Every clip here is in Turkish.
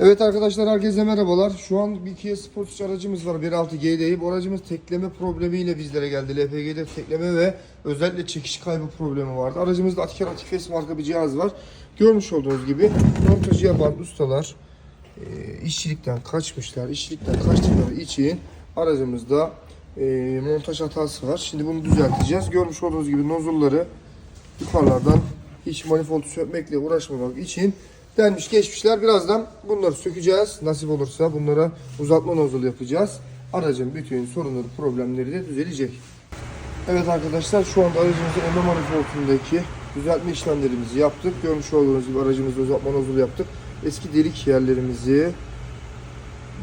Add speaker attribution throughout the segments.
Speaker 1: arkadaşlar herkese merhabalar. Şu an bir Kia Sportage aracımız var 1.6 GDI. Bu aracımız tekleme problemiyle bizlere geldi. LPG'de tekleme ve özellikle çekiş kaybı problemi vardı. Aracımızda Atker Atifes marka bir cihaz var. Görmüş olduğunuz gibi montajı yapan ustalar e, işçilikten kaçmışlar. İşçilikten kaçtıkları için aracımızda e, montaj hatası var. Şimdi bunu düzelteceğiz. Görmüş olduğunuz gibi nozulları yukarılardan hiç manifold sökmekle uğraşmamak için denmiş geçmişler. Birazdan bunları sökeceğiz. Nasip olursa bunlara uzatma nozul yapacağız. Aracın bütün sorunları, problemleri de düzelecek. Evet arkadaşlar şu anda aracımızın emme manifoldundaki düzeltme işlemlerimizi yaptık. Görmüş olduğunuz gibi aracımızda uzatma nozul yaptık. Eski delik yerlerimizi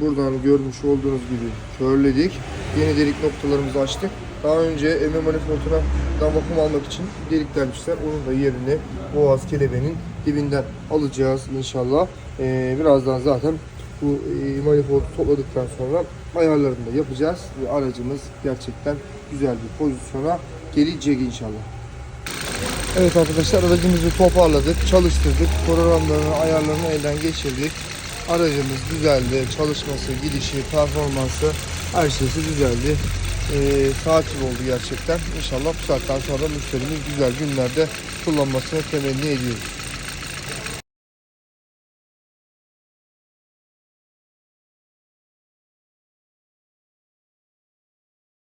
Speaker 1: buradan görmüş olduğunuz gibi körledik. Yeni delik noktalarımızı açtık. Daha önce emme manifolduna vakum almak için delik delmişler. Onun da yerini boğaz kelebeğinin dibinden alacağız inşallah. Ee, birazdan zaten bu e, manifoldu topladıktan sonra ayarlarını da yapacağız. Ve aracımız gerçekten güzel bir pozisyona gelecek inşallah. Evet arkadaşlar aracımızı toparladık, çalıştırdık. Programlarını, ayarlarını elden geçirdik. Aracımız güzeldi. Çalışması, gidişi, performansı her şeysi güzeldi. Ee, sakin oldu gerçekten. İnşallah bu saatten sonra müşterimiz güzel günlerde kullanmasını temenni ediyoruz.